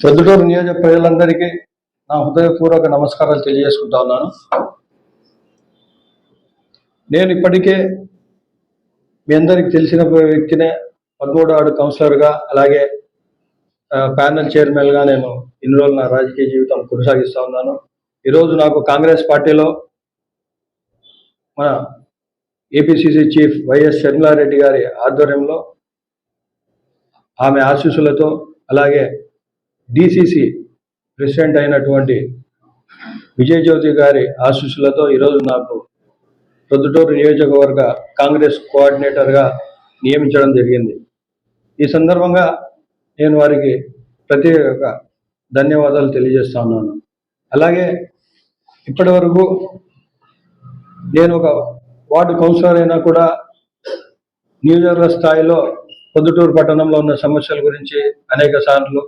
ప్రొద్దుటూరు నియోజక ప్రజలందరికీ నా హృదయపూర్వక నమస్కారాలు తెలియజేసుకుంటా ఉన్నాను. నేను ఇప్పటికే మీ అందరికి తెలిసిన వ్యక్తినే పదమూడు ఆడు కౌన్సిలర్గా అలాగే ప్యానల్ ప్యానెల్ చైర్మన్గా నేను ఇన్ని రోజులు నా రాజకీయ జీవితం కొనసాగిస్తూ ఉన్నాను. ఈరోజు నాకు కాంగ్రెస్ పార్టీలో మన ఏపీసీసీ చీఫ్ వైఎస్ షర్మిలారెడ్డి గారి ఆధ్వర్యంలో ఆమె ఆశీస్సులతో అలాగే డిసిసి ప్రెసిడెంట్ అయినటువంటి విజయజ్యోతి గారి ఆశీస్సులతో ఈరోజు నాకు ప్రొద్దుటూరు నియోజకవర్గ కాంగ్రెస్ కోఆర్డినేటర్గా నియమించడం జరిగింది. ఈ సందర్భంగా నేను వారికి ప్రత్యేక ధన్యవాదాలు తెలియజేస్తా ఉన్నాను. అలాగే ఇప్పటి వరకు నేను ఒక వార్డు కౌన్సిలర్ అయినా కూడా నియోజకవర్గ స్థాయిలో పొద్దుటూరు పట్టణంలో ఉన్న సమస్యల గురించి అనేక సార్లు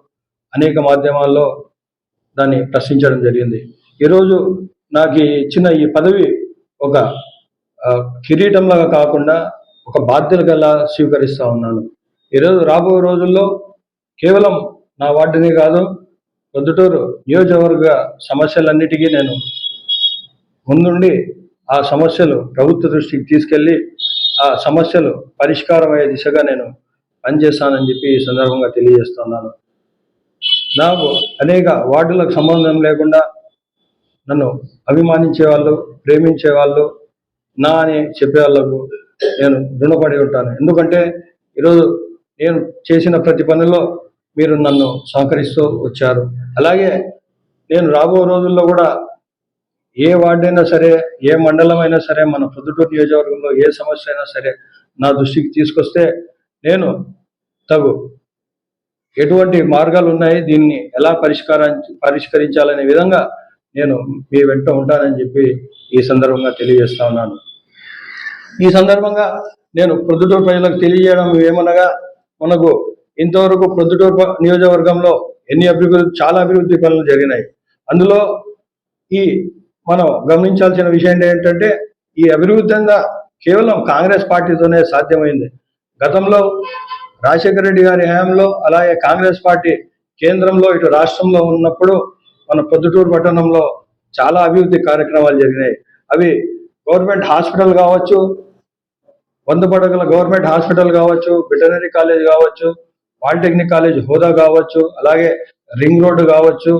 అనేక మాధ్యమాల్లో దాన్ని ప్రశ్నించడం జరిగింది. ఈరోజు నాకు ఇచ్చిన ఈ పదవి ఒక కిరీటంలాగా కాకుండా ఒక బాధ్యత గల ఉన్నాను. ఈరోజు రాబోయే రోజుల్లో కేవలం నా వార్డునే కాదు పొద్దుటూరు నియోజకవర్గ సమస్యలన్నిటికీ నేను ముందుండి ఆ సమస్యలు ప్రభుత్వ దృష్టికి తీసుకెళ్ళి ఆ సమస్యలు పరిష్కారం అయ్యే దిశగా నేను పనిచేస్తానని చెప్పి ఈ సందర్భంగా తెలియజేస్తున్నాను నాకు అనేక వార్డులకు సంబంధం లేకుండా నన్ను అభిమానించే వాళ్ళు ప్రేమించే వాళ్ళు నా అని చెప్పే వాళ్ళకు నేను రుణపడి ఉంటాను. ఎందుకంటే ఈరోజు నేను చేసిన ప్రతి పనిలో మీరు నన్ను సహకరిస్తూ వచ్చారు. అలాగే నేను రాబో రోజుల్లో కూడా ఏ వార్డు అయినా సరే ఏ మండలం అయినా సరే మన పొద్దుటూరు నియోజకవర్గంలో ఏ సమస్య అయినా సరే నా దృష్టికి తీసుకొస్తే నేను తగు ఎటువంటి మార్గాలు ఉన్నాయి? దీన్ని ఎలా పరిష్కారం పరిష్కరించాలనే విధంగా నేను మీ వెంట ఉంటానని చెప్పి ఈ సందర్భంగా తెలియజేస్తా ఉన్నాను. ఈ సందర్భంగా నేను ప్రొద్దుటూరు ప్రజలకు తెలియజేయడం ఏమనగా మనకు ఇంతవరకు ప్రొద్దుటూరు నియోజకవర్గంలో ఎన్ని అభివృద్ధి చాలా అభివృద్ధి పనులు జరిగినాయి. అందులో ఈ మనం గమనించాల్సిన విషయం ఏంటంటే ఈ అభివృద్ధి కేవలం కాంగ్రెస్ పార్టీతోనే సాధ్యమైంది. గతంలో రాజశేఖర రెడ్డి గారి హయాంలో అలాగే కాంగ్రెస్ పార్టీ కేంద్రంలో ఇటు రాష్ట్రంలో ఉన్నప్పుడు మన పొద్దుటూరు పట్టణంలో చాలా అభివృద్ధి కార్యక్రమాలు జరిగినాయి. అవి గవర్నమెంట్ హాస్పిటల్ కావచ్చు వంద పడగల గవర్నమెంట్ హాస్పిటల్ కావచ్చు వెటనరీ కాలేజ్ కావచ్చు పాలిటెక్నిక్ కాలేజ్ హోదా కావచ్చు అలాగే రింగ్ రోడ్డు కావచ్చు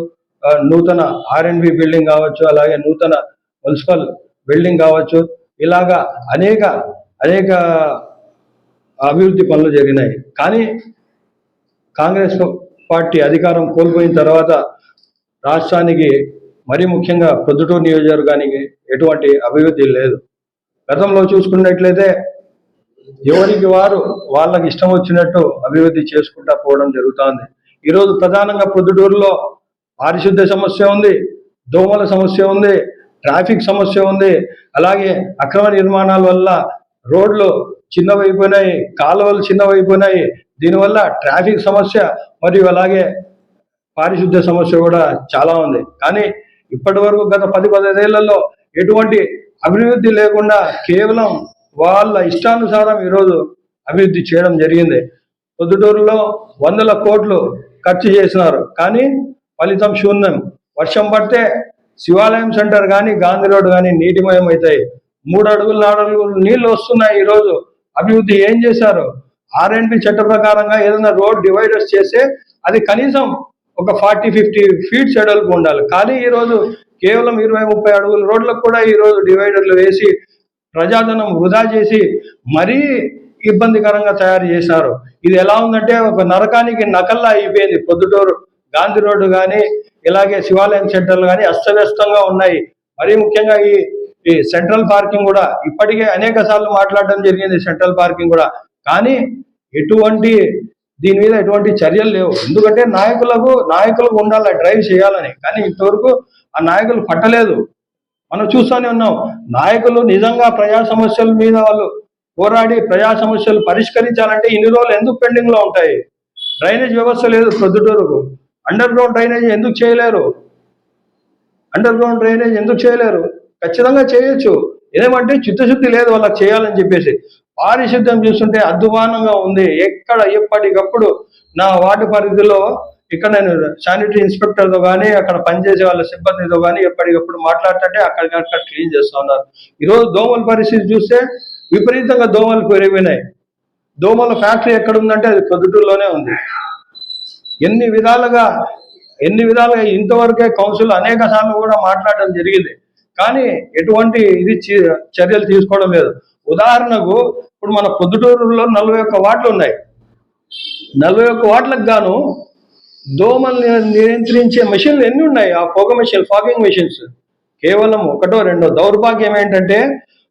ఆ, నూతన ఆర్ఎన్బి బిల్డింగ్ కావచ్చు అలాగే నూతన మున్సిపల్ బిల్డింగ్ కావచ్చు ఇలాగా అనేక అనేక అభివృద్ధి పనులు జరిగినాయి. కానీ కాంగ్రెస్ పార్టీ అధికారం కోల్పోయిన తర్వాత రాష్ట్రానికి మరీ ముఖ్యంగా ప్రొద్దుటూరు నియోజకవర్గానికి ఎటువంటి అభివృద్ధి లేదు. గతంలో చూసుకున్నట్లయితే ఎవరికి వారు వాళ్ళకి ఇష్టం వచ్చినట్టు అభివృద్ధి చేసుకుంటా పోవడం జరుగుతోంది. ఈరోజు ప్రధానంగా ప్రొద్దుటూరులో పారిశుద్ధ్య సమస్య ఉంది దోమల సమస్య ఉంది ట్రాఫిక్ సమస్య ఉంది అలాగే అక్రమ నిర్మాణాల వల్ల రోడ్లు చిన్నవైపోయినాయి కాలువలు చిన్నవైపోయినాయి. దీనివల్ల ట్రాఫిక్ సమస్య మరియు అలాగే పారిశుద్ధ్య సమస్య కూడా చాలా ఉంది. కానీ ఇప్పటి వరకు గత పది పదిహేళ్ళలో ఎటువంటి అభివృద్ధి లేకుండా కేవలం వాళ్ళ ఇష్టానుసారం ఈరోజు అభివృద్ధి చేయడం జరిగింది. పొద్దుటూరులో వందల కోట్లు ఖర్చు చేసినారు. కానీ ఫలితం శూన్యం. వర్షం పడితే శివాలయం సెంటర్ కానీ గాంధీ రోడ్ కానీ నీటిమయం అవుతాయి మూడు అడుగులు నాలుగు అడుగులు నీళ్ళు వస్తున్నాయి ఈరోజు అభివృద్ధి ఏం చేశారు? ఆర్ఎండ్బి చట్ట ప్రకారంగా ఏదైనా రోడ్ డివైడర్స్ చేస్తే అది కనీసం ఒక ఫార్టీ ఫిఫ్టీ ఫీట్ ఎడల్పు ఉండాలి. కానీ ఈరోజు కేవలం ఇరవై ముప్పై అడుగుల రోడ్లకు కూడా ఈరోజు డివైడర్లు వేసి ప్రజాధనం వృధా చేసి మరీ ఇబ్బందికరంగా తయారు చేశారు. ఇది ఎలా ఉందంటే ఒక నరకానికి నకల్లా అయిపోయింది. పొద్దుటూరు గాంధీ రోడ్డు కానీ ఇలాగే శివాలయం సెంటర్లు కానీ అస్తవ్యస్తంగా ఉన్నాయి. మరీ ముఖ్యంగా ఈ ఈ సెంట్రల్ పార్కింగ్ కూడా ఇప్పటికే అనేక సార్లు మాట్లాడడం జరిగింది సెంట్రల్ పార్కింగ్ కూడా. కానీ ఎటువంటి దీని మీద ఎటువంటి చర్యలు లేవు. ఎందుకంటే నాయకులకు నాయకులకు ఉండాలి డ్రైవ్ చేయాలని. కానీ ఇంతవరకు ఆ నాయకులు పట్టలేదు. మనం చూస్తూనే ఉన్నాం. నాయకులు నిజంగా ప్రజా సమస్యల మీద వాళ్ళు పోరాడి ప్రజా సమస్యలు పరిష్కరించాలంటే ఇన్ని రోజులు ఎందుకు పెండింగ్లో ఉంటాయి? డ్రైనేజ్ వ్యవస్థ లేదు ప్రొద్దుటూరుకు. అండర్ గ్రౌండ్ డ్రైనేజ్ ఎందుకు చేయలేరు? అండర్ గ్రౌండ్ డ్రైనేజ్ ఎందుకు చేయలేరు? ఖచ్చితంగా చేయొచ్చు. ఏమంటే చిత్తశుద్ధి లేదు వాళ్ళకి చేయాలని చెప్పేసి. పారిశుద్ధ్యం చూస్తుంటే అధ్వానంగా ఉంది. ఎక్కడ ఎప్పటికప్పుడు నా వార్డు పరిధిలో ఇక్కడ నేను శానిటరీ ఇన్స్పెక్టర్తో కానీ అక్కడ పనిచేసే వాళ్ళ సిబ్బందితో కానీ ఎప్పటికప్పుడు మాట్లాడుతుంటే అక్కడికక్కడ క్లీన్ చేస్తూ ఉన్నారు. ఈరోజు దోమల పరిస్థితి చూస్తే విపరీతంగా దోమలు పెరిగినాయి దోమల ఫ్యాక్టరీ ఎక్కడ ఉందంటే అది పొద్దుటూరులోనే ఉంది. ఎన్ని విధాలుగా ఎన్ని విధాలుగా ఇంతవరకే కౌన్సిల్ అనేక సార్లు కూడా మాట్లాడడం జరిగింది. కానీ ఎటువంటి ఇది చర్యలు తీసుకోవడం లేదు. ఉదాహరణకు ఇప్పుడు మన పొద్దుటూరులో నలభై ఒక్క వాట్లు ఉన్నాయి. నలభై ఒక్క వాట్లకు గాను దోమల్ని నియంత్రించే మెషిన్లు ఎన్ని ఉన్నాయి? ఆ పొగ మెషిన్ ఫాగింగ్ మెషిన్స్. కేవలం ఒకటో రెండో. దౌర్భాగ్యం ఏంటంటే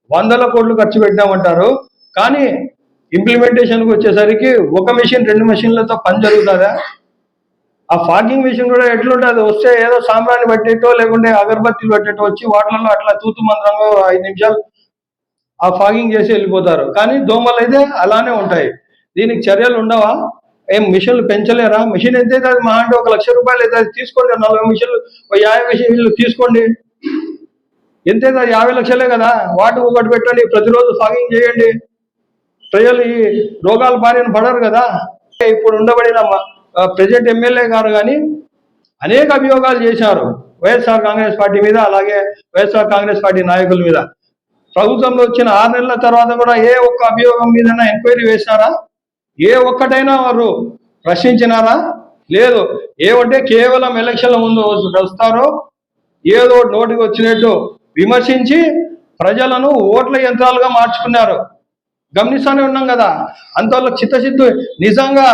వందల కోట్లు ఖర్చు పెట్టామంటారు కానీ ఇంప్లిమెంటేషన్కి వచ్చేసరికి ఒక మెషిన్ రెండు మెషిన్లతో పని జరుగుతుందా? ఆ ఫాగింగ్ మిషన్ కూడా ఎట్లుంటుంది? వస్తే ఏదో సాంబ్రాన్ని పట్టేటో లేకుంటే అగరబత్తీలు పట్టేటో వచ్చి వాటర్లో అట్లా తూతు మంత్రంలో ఐదు నిమిషాలు ఆ ఫాగింగ్ చేసి వెళ్ళిపోతారు. కానీ దోమలు అయితే అలానే ఉంటాయి. దీనికి చర్యలు ఉండవా? ఏం మిషన్లు పెంచలేరా? మిషన్ ఎంత అయితే మా అంటే ఒక లక్ష రూపాయలు అయితే అది తీసుకోండి నలభై మిషన్లు యాభై మిషన్లు తీసుకోండి. ఎంత అయితే యాభై లక్షలే కదా? వాటి ఒకటి పెట్టండి ప్రతిరోజు ఫాగింగ్ చేయండి. ప్రజలు ఈ రోగాల బారిన పడరు కదా? ఇప్పుడు ఉండబడిన ప్రజెంట్ ఎమ్మెల్యే గారు కానీ అనేక అభియోగాలు చేశారు. వైఎస్ఆర్ కాంగ్రెస్ పార్టీ మీద అలాగే వైఎస్ఆర్ కాంగ్రెస్ పార్టీ నాయకుల మీద. ప్రభుత్వంలో వచ్చిన ఆరు నెలల తర్వాత కూడా ఏ ఒక్క అభియోగం మీద ఎంక్వైరీ వేశారా? ఏ ఒక్కటైనా వారు ప్రశ్నించినారా? లేదు. ఏమంటే కేవలం ఎలక్షన్ల ముందు వస్తారో ఏదో నోటికి వచ్చినట్టు విమర్శించి ప్రజలను ఓట్ల యంత్రాలుగా మార్చుకున్నారు. గమనిస్తూనే ఉన్నాం కదా. అంతలో చిత్తశుద్ధి నిజంగా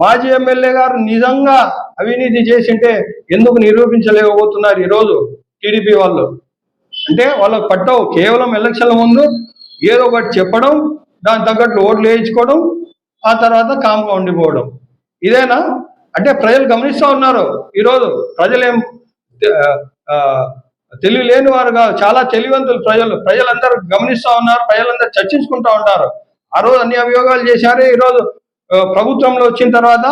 మాజీ ఎమ్మెల్యే గారు నిజంగా అవినీతి చేసింటే ఎందుకు నిరూపించలేకపోతున్నారు ఈరోజు టీడీపీ వాళ్ళు? అంటే వాళ్ళకు పట్టవు కేవలం ఎలక్షన్ల ముందు ఏదో ఒకటి చెప్పడం దాని తగ్గట్లు ఓట్లు వేయించుకోవడం ఆ తర్వాత కామ్గా ఉండిపోవడం. ఇదేనా? అంటే ప్రజలు గమనిస్తూ ఉన్నారు ఈరోజు. ప్రజలేం తెలివి లేని వారు కాదు. చాలా తెలివంతులు ప్రజలు. ప్రజలందరూ గమనిస్తూ ఉన్నారు ప్రజలందరూ చర్చించుకుంటూ ఉంటారు. ఆ రోజు అన్ని అభియోగాలు చేశారు ఈరోజు. ప్రభుత్వంలో వచ్చిన తర్వాత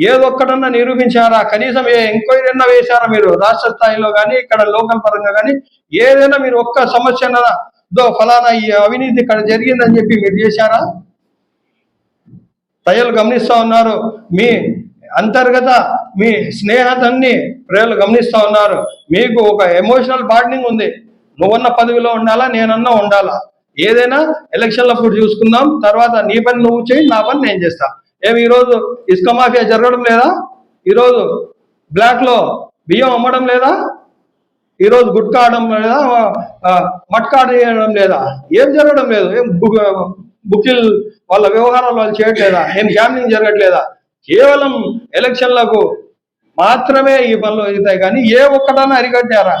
ఏదొక్కటన్నా నిరూపించారా? కనీసం ఏ ఎంక్వైరీ అన్నా వేశారా మీరు? రాష్ట్ర స్థాయిలో కానీ ఇక్కడ లోకల్ పరంగా కానీ ఏదైనా మీరు ఒక్క సమస్య దో ఫలానా ఈ అవినీతి ఇక్కడ జరిగిందని చెప్పి మీరు చేశారా? ప్రజలు గమనిస్తూ ఉన్నారు. మీ అంతర్గత మీ స్నేహతన్ని ప్రజలు గమనిస్తూ ఉన్నారు. మీకు ఒక ఎమోషనల్ బాండింగ్ ఉంది. నువ్వన్న పదవిలో ఉండాలా నేనన్నా ఉండాలా? ఏదైనా ఎలక్షన్లప్పుడు చూసుకుందాం తర్వాత నీ పని నువ్వు చేయి నా పని నేను చేస్తా. ఏమి ఈరోజు ఇసుక మాఫియా జరగడం లేదా? ఈరోజు బ్లాక్లో బియ్యం అమ్మడం లేదా? ఈరోజు గుట్కా ఆడడం లేదా? మట్కా చేయడం లేదా? ఏం జరగడం లేదు. ఏం బుకిల్ వాళ్ళ వ్యవహారాలు వాళ్ళు చేయట్లేదా? ఏం గ్యామ్లింగ్ జరగట్లేదా? కేవలం ఎలక్షన్లకు మాత్రమే ఈ పనులు అవుతాయి కానీ ఏ ఒక్కటన్నా అరికట్టారా?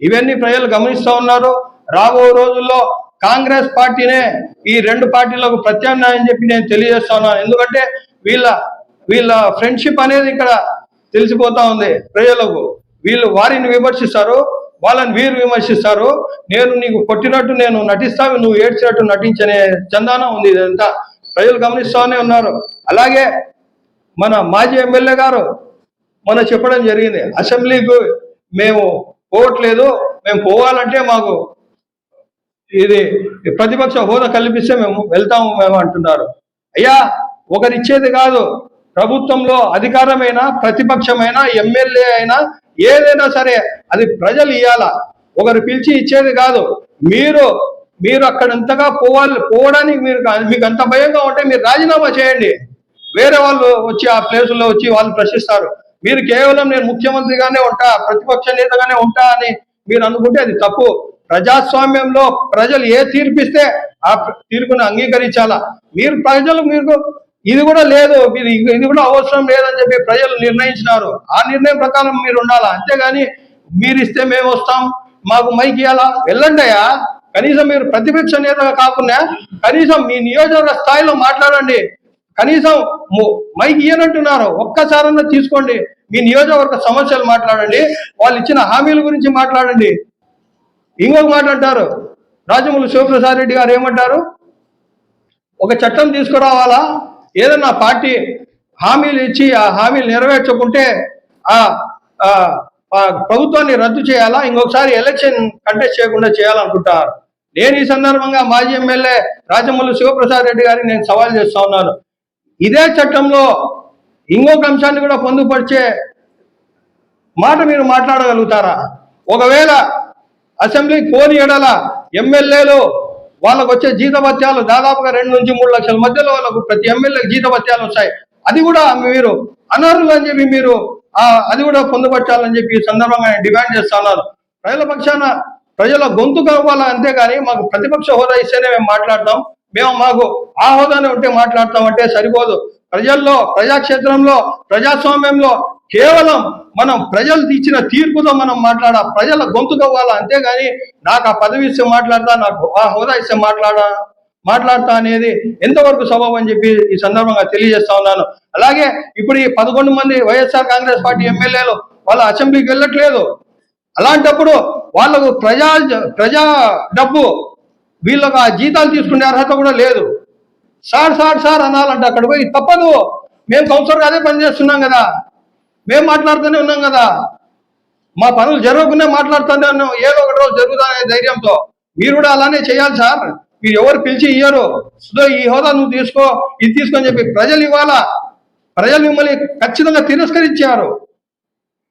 ఇవన్నీ ప్రజలు గమనిస్తూ ఉన్నారు. రాబో రోజుల్లో కాంగ్రెస్ పార్టీనే ఈ రెండు పార్టీలకు ప్రత్యామ్నాయం చెప్పి నేను తెలియజేస్తా ఉన్నాను ఎందుకంటే వీళ్ళ వీళ్ళ ఫ్రెండ్షిప్ అనేది ఇక్కడ తెలిసిపోతా ఉంది ప్రజలకు. వీళ్ళు వారిని విమర్శిస్తారు వాళ్ళని వీరు విమర్శిస్తారు. నేను నీకు కొట్టినట్టు నేను నటిస్తాను నువ్వు ఏడ్చినట్టు నటించనే చందానం ఉంది ఇదంతా. ప్రజలు గమనిస్తూనే ఉన్నారు. అలాగే మన మాజీ ఎమ్మెల్యే గారు మన చెప్పడం జరిగింది అసెంబ్లీకి మేము పోవట్లేదు మేము పోవాలంటే మాకు ఇది ప్రతిపక్ష హోదా కల్పిస్తే మేము వెళ్తాము మేము అంటున్నారు. అయ్యా ఒకరిచ్చేది కాదు. ప్రభుత్వంలో అధికారమైన ప్రతిపక్షమైన ఎమ్మెల్యే అయినా ఏదైనా సరే అది ప్రజలు ఇవ్వాలా ఒకరు పిలిచి ఇచ్చేది కాదు. మీరు మీరు అక్కడంతగా పోవాలి పోవడానికి మీరు మీకు అంత భయంగా ఉంటే మీరు రాజీనామా చేయండి. వేరే వాళ్ళు వచ్చి ఆ ప్లేసుల్లో వచ్చి వాళ్ళు ప్రశ్నిస్తారు. మీరు కేవలం నేను ముఖ్యమంత్రిగానే ఉంటా ప్రతిపక్ష నేతగానే ఉంటా అని మీరు అనుకుంటే అది తప్పు. ప్రజాస్వామ్యంలో ప్రజలు ఏ తీర్పిస్తే ఆ తీర్పును అంగీకరించాలా? మీరు ప్రజలు మీకు ఇది కూడా లేదు మీరు ఇది కూడా అవసరం లేదని చెప్పి ప్రజలు నిర్ణయించినారు. ఆ నిర్ణయం ప్రకారం మీరు ఉండాలా? అంతేగాని మీరు ఇస్తే మేము వస్తాం మాకు మైకి ఇవ్వాలా వెళ్ళండి అయ్యా. కనీసం మీరు ప్రతిపక్ష నేతగా కాకుండా కనీసం మీ నియోజకవర్గ స్థాయిలో మాట్లాడండి. కనీసం మైకి మైక్ ఇయ్యనంటున్నారు. ఒక్కసారన్నా తీసుకోండి. మీ నియోజకవర్గ సమస్యలు మాట్లాడండి. వాళ్ళు ఇచ్చిన హామీల గురించి మాట్లాడండి. ఇంకొక మాట అంటారు. రాజమూలు శివప్రసాద్ రెడ్డి గారు ఏమంటారు? ఒక చట్టం తీసుకురావాలా? ఏదన్నా పార్టీ హామీలు ఇచ్చి ఆ హామీలు నెరవేర్చకుంటే ఆ ప్రభుత్వాన్ని రద్దు చేయాలా? ఇంకొకసారి ఎలక్షన్ కంటెస్ట్ చేయకుండా చేయాలనుకుంటారు. నేను ఈ సందర్భంగా మాజీ ఎమ్మెల్యే రాజమౌళి శివప్రసాద్ రెడ్డి గారికి నేను సవాల్ చేస్తా ఉన్నాను. ఇదే చట్టంలో ఇంకొక అంశాన్ని కూడా పొందుపరిచే మాట మీరు మాట్లాడగలుగుతారా? ఒకవేళ అసెంబ్లీ కోని ఎడల ఎమ్మెల్యేలు వాళ్ళకు వచ్చే జీతభత్యాలు దాదాపుగా రెండు నుంచి మూడు లక్షల మధ్యలో వాళ్ళకు ప్రతి ఎమ్మెల్యేకి జీతభత్యాలు వస్తాయి. అది కూడా మీరు అనర్హులు అని చెప్పి మీరు అది కూడా పొందుపరచాలని చెప్పి ఈ సందర్భంగా నేను డిమాండ్ చేస్తా ఉన్నాను. ప్రజల పక్షాన ప్రజల గొంతు కావాలా అంతేగాని మాకు ప్రతిపక్ష హోదా ఇస్తేనే మేము మాట్లాడతాం. మేము మాకు ఆ హోదానే ఉంటే మాట్లాడతాం అంటే సరిపోదు. ప్రజల్లో ప్రజాక్షేత్రంలో ప్రజాస్వామ్యంలో కేవలం మనం ప్రజలు ఇచ్చిన తీర్పుతో మనం మాట్లాడ ప్రజల గొంతు కావాలా? అంతేగాని నాకు ఆ పదవి ఇస్తే మాట్లాడతా నాకు ఆ హోదా ఇస్తే మాట్లాడా మాట్లాడతా అనేది ఎంతవరకు సబబు అని చెప్పి ఈ సందర్భంగా తెలియజేస్తా ఉన్నాను. అలాగే ఇప్పుడు ఈ పదకొండు మంది వైఎస్ఆర్ కాంగ్రెస్ పార్టీ ఎమ్మెల్యేలు వాళ్ళ అసెంబ్లీకి వెళ్ళట్లేదు. అలాంటప్పుడు వాళ్ళకు ప్రజా ప్రజా డబ్బు వీళ్ళకు ఆ జీతాలు తీసుకునే అర్హత కూడా లేదు. సార్ సార్ సార్ అనాలంటే అక్కడ పోయి తప్పదు. మేము కౌన్సిలర్గా అదే పని చేస్తున్నాం కదా. మేము మాట్లాడుతూనే ఉన్నాం కదా. మా పనులు జరగకుండా మాట్లాడుతూనే ఉన్నాం. ఏదో ఒక రోజు జరుగుతానే ధైర్యంతో. మీరు కూడా అలానే చేయాలి సార్. మీరు ఎవరు పిలిచి ఇయ్యరు. సో ఈ హోదా నువ్వు తీసుకో ఇది తీసుకొని చెప్పి ప్రజలు ఇవ్వాలా ప్రజలు మిమ్మల్ని ఖచ్చితంగా తిరస్కరించారు.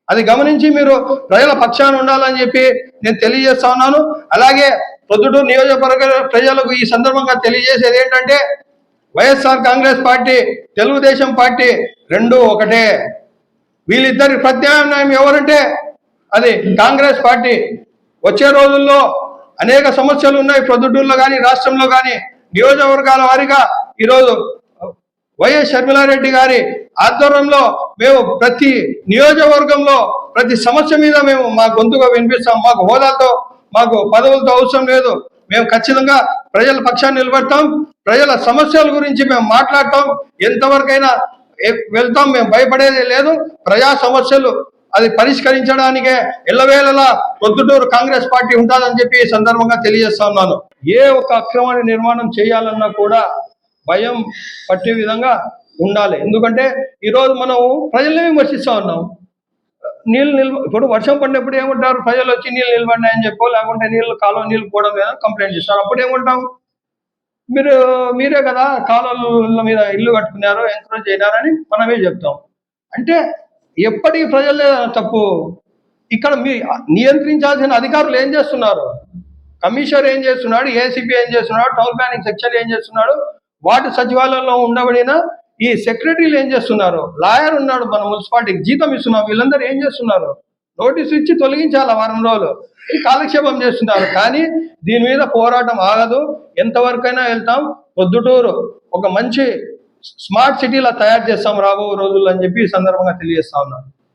అది గమనించి మీరు ప్రజల పక్షాన ఉండాలని చెప్పి నేను తెలియజేస్తా ఉన్నాను. అలాగే ప్రొద్దుటూరు నియోజకవర్గ ప్రజలకు ఈ సందర్భంగా తెలియజేసేది ఏంటంటే YSR Congress party Telugu Desam party రెండు ఒకటే. వీళ్ళిద్దరి ప్రత్యామ్నాయం ఎవరంటే అది కాంగ్రెస్ పార్టీ. వచ్చే రోజుల్లో అనేక సమస్యలు ఉన్నాయి ప్రొద్దుటూరులో కానీ రాష్ట్రంలో కానీ నియోజకవర్గాల వారీగా ఈరోజు వైఎస్ షర్మిలారెడ్డి గారి ఆధ్వర్యంలో మేము ప్రతి నియోజకవర్గంలో ప్రతి సమస్య మీద మేము మా గొంతుగా వినిపిస్తాం. మాకు హోదాతో మాకు పదవులతో అవసరం లేదు. మేము ఖచ్చితంగా ప్రజల పక్షాన్ని నిలబడతాం. ప్రజల సమస్యల గురించి మేము మాట్లాడతాం. ఎంతవరకైనా వెళ్తాం మేము భయపడేది లేదు. ప్రజా సమస్యలు అది పరిష్కరించడానికే ఎల్లవేళలా పొద్దుటూరు కాంగ్రెస్ పార్టీ ఉంటుందని చెప్పి ఈ సందర్భంగా తెలియజేస్తా ఉన్నాను. ఏ ఒక్క అక్రమాన్ని నిర్మాణం చేయాలన్నా కూడా భయం పట్టే విధంగా ఉండాలి. ఎందుకంటే ఈరోజు మనం ప్రజల్ని విమర్శిస్తా ఉన్నాం. నీళ్ళు నిల్వ ఇప్పుడు వర్షం పడినప్పుడు ఏమంటారు? ప్రజలు వచ్చి నీళ్ళు నిలబడినాయని చెప్పో లేకుంటే నీళ్ళు కాలువ నీళ్ళు పోవడం లేదని కంప్లైంట్ చేస్తారు. అప్పుడు ఏమంటాం మీరు మీరే కదా కాలువల మీద ఇల్లు కట్టుకున్నారు ఎంకరేజ్ అయినారని మనమే చెప్తాం. అంటే ఎప్పటికీ ప్రజలే తప్పు? ఇక్కడ మీ నియంత్రించాల్సిన అధికారులు ఏం చేస్తున్నారు? కమిషనర్ ఏం చేస్తున్నాడు? ఏసీపీ ఏం చేస్తున్నాడు? టౌన్ ప్లానింగ్ సెక్షన్ ఏం చేస్తున్నాడు? వాటి సచివాలయంలో ఉండబడిన ఈ సెక్రటరీలు ఏం చేస్తున్నారు? లాయర్ ఉన్నాడు మన మున్సిపాలిటీకి జీతం ఇస్తున్నాం వీళ్ళందరూ ఏం చేస్తున్నారు? నోటీసు ఇచ్చి తొలగించాలి వారం రోజులు? కాలక్షేపం చేస్తున్నారు కానీ దీని మీద పోరాటం ఆగదు. ఎంతవరకైనా వెళ్తాం. పొద్దుటూరు ఒక మంచి స్మార్ట్ సిటీలా తయారు చేస్తాం రాబో రోజులు అని చెప్పి ఈ సందర్భంగా తెలియజేస్తా ఉన్నాను.